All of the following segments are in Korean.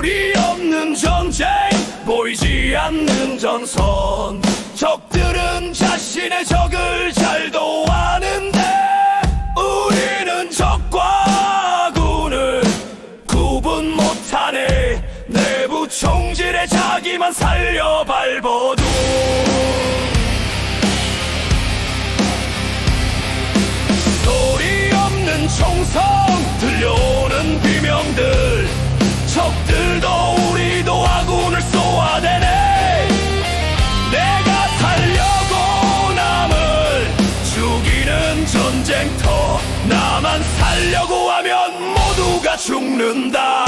머리 없는 전쟁 보이지 않는 전선. 적들은 자신의 적을 잘 도와는데 우리는 적과 군을 구분 못하네. 내부 총질에 자기만 살려 발버둥 살려고 하면 모두가 죽는다.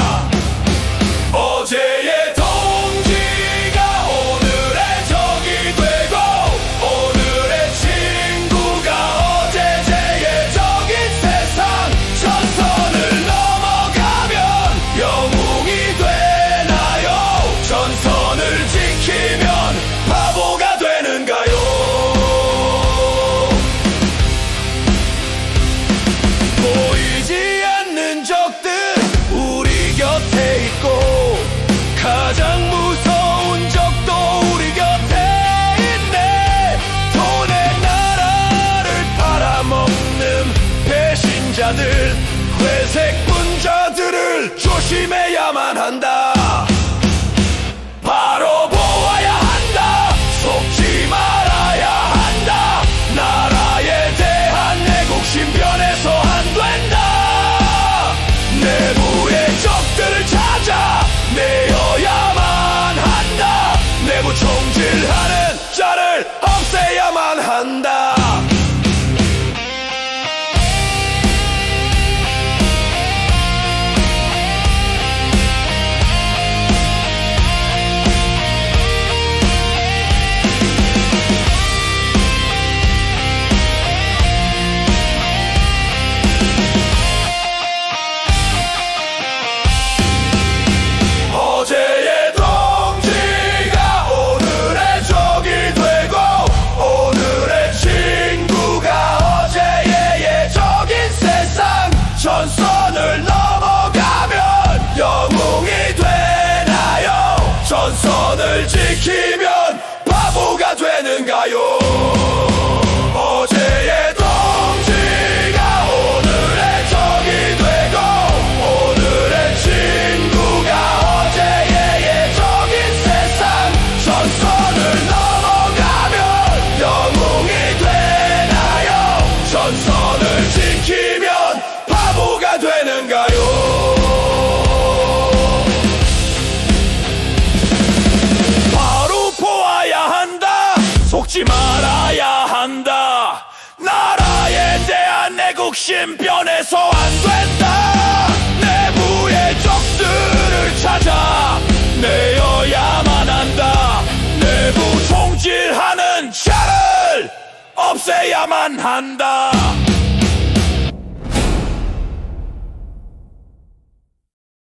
어제의 한다. venga. 욕심 변해서 안 된다. 내부의 적들을 찾아 내어야만 한다. 내부 총질하는 자를 없애야만 한다.